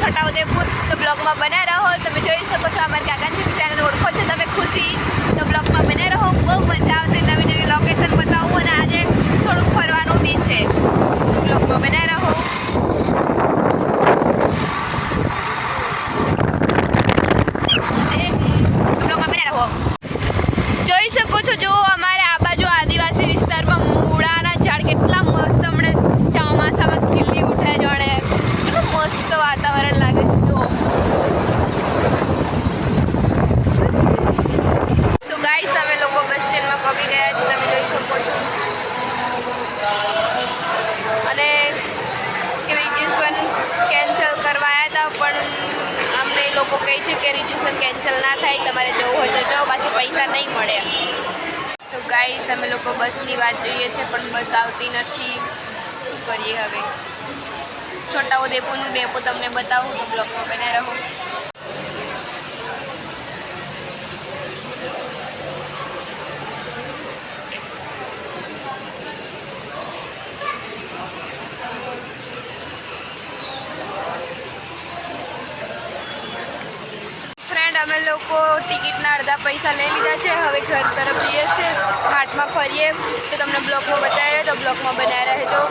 છોટાઉદેપુર તો બ્લોગમાં બન્યા રહો. તમે જોઈ શકો છો અમારે કાકાની ચેનલ ઓળખો છો. તમે ખુશી. તો બ્લોગમાં બન્યા રહો. બહુ મજા થાય છે કે રિજ્યુશન કેન્સલ ના થાય, તમારે જવું હોય તો જાઓ, બાકી પૈસા નહીં મળે. તો ગાઈસ અમે લોકો બસની વાટ જોઈએ છે, પણ બસ આવતી નથી. શું કરીએ હવે? છોટાઉદેપુરનું ડેપો તમને બતાવું, તો બ્લોગમાં બન્યા રહો. અમે લોકો ટિકિટના અડધા પૈસા લઈ લીધા છે. હવે ઘર તરફ જઈએ છીએ હાટમાં ફરીએ. તો તમને બ્લોકમાં બતાવીએ તો બ્લોકમાં બનાવી રહેજો.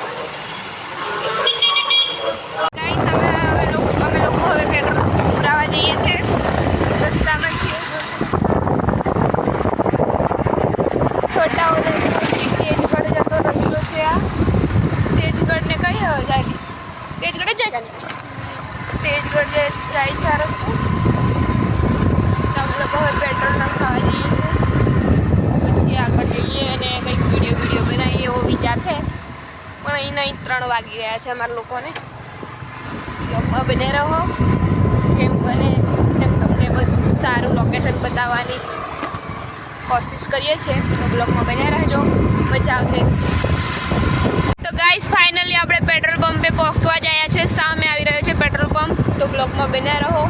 ગાઈસ અમે હવે લોકો અમે લોકો હવે પેટ્રોલ પુરાવા જઈએ છીએ રસ્તામાં છીએ. છોટા ઉદેપુરથી તેજગઢ જતો રસ્તો છે આ. તેજગઢને કઈ જાય? તેજગઢ જ જાય? તેજગઢ. જાય છે આ રસ્તો અમે લોકો હવે પેટ્રોલ નખાવા જઈએ છીએ પછી આગળ જઈએ અને કંઈક વીડિયો વીડિયો બનાવીએ એવો વિચાર છે પણ અહીં ત્રણ વાગી ગયા છે અમારા લોકોને. બને રહો. જેમ બને તેમ તમને બધું સારું લોકેશન બતાવવાની કોશિશ કરીએ છીએ. તો બ્લોગમાં બન્યા રહેજો. મજા આવશે. તો ગાઈસ ફાઇનલી આપણે પેટ્રોલ પંપે પહોંચવા જયા છે. સામે આવી રહ્યો છે પેટ્રોલ પંપ તો બ્લોગમાં બન્યા રહો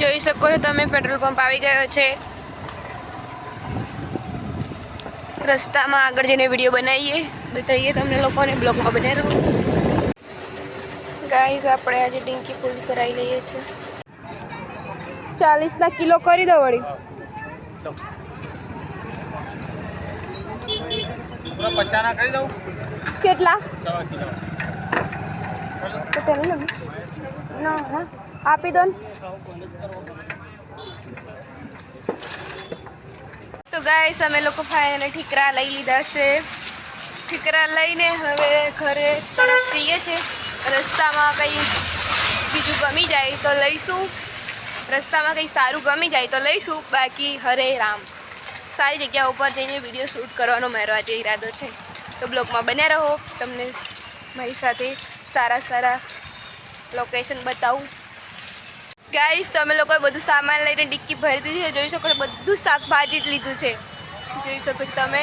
જોઈ શકો છો. તમે પેટ્રોલ પંપ આવી ગયો છે. રસ્તામાં આગળ જઈને વીડિયો બનાવીએ. બતાવીએ તમને લોકોને બ્લોગમાં બનાવી. રહો ગાઈઝ આપણે આજે ડિંકી ફૂલ કરાવી લઈએ છીએ. ચાલીસના કિલો કરી દો વળી. કેટલા? ના હા. આપી દો તો ગાઈસ અમે લોકો ફાઈને ઠીકરા લઈ લીધા છે. ઠીકરા લઈને હવે ઘરે તરફ જઈએ છીએ. રસ્તામાં કંઈ બીજું ગમી જાય તો લઈશું. રસ્તામાં કંઈ સારું ગમી જાય તો લઈશું. બાકી હરે રામ. સારી જગ્યા ઉપર જઈને વીડિયો શૂટ કરવાનો મારો આજે ઈરાદો છે. તો બ્લોગમાં બન્યા રહો. તમને મારી સાથે સારા સારા લોકેશન બતાવું. ગાઈસ તમે લોકોએ બધું સામાન લઈને ડિક્કી ભરી દીધી છે. જોઈ શકો છો, બધું શાકભાજી જ લીધું છે. જોઈ શકો છો તમે,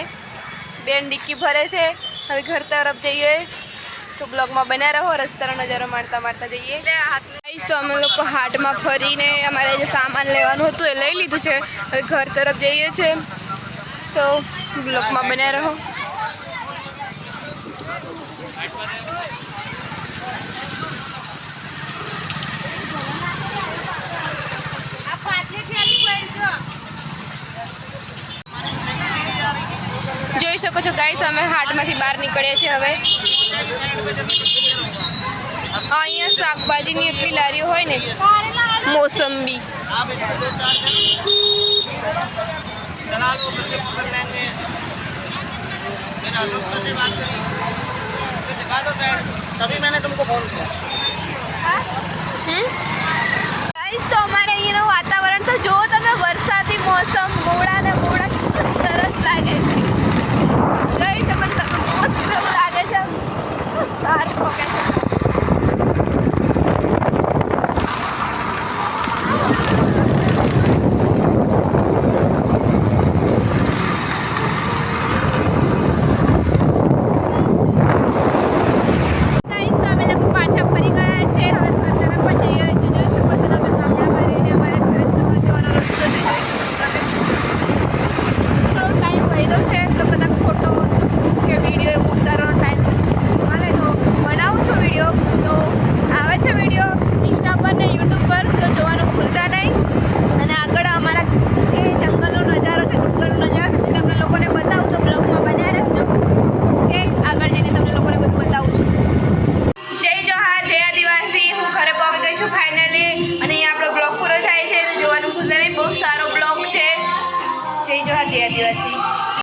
બેન ડિક્કી ભરે છે. હવે ઘર તરફ જઈએ. તો બ્લોગમાં બન્યા રહો, રસ્તાનો નજારો મારતા મારતા જઈએ. એટલે ગાઈસ તો અમે લોકો હાટમાં ફરીને અમારે જે સામાન લેવાનું હતું એ લઈ લીધું છે. હવે ઘર તરફ જઈએ છીએ તો બ્લોગમાં બન્યા રહો જોઈ શકો છો ગાઈસ અમે હાટમાંથી બહાર નીકળ્યા છીએ હવે અહીંયા શાકભાજીની એટલી લારીઓ હોય ને મોસંબી चला लो बच्चे पकड़ लेंगे मेरा लोग से बात करिए दिखा दो साइड तभी मैंने तुमको फोन किया હમ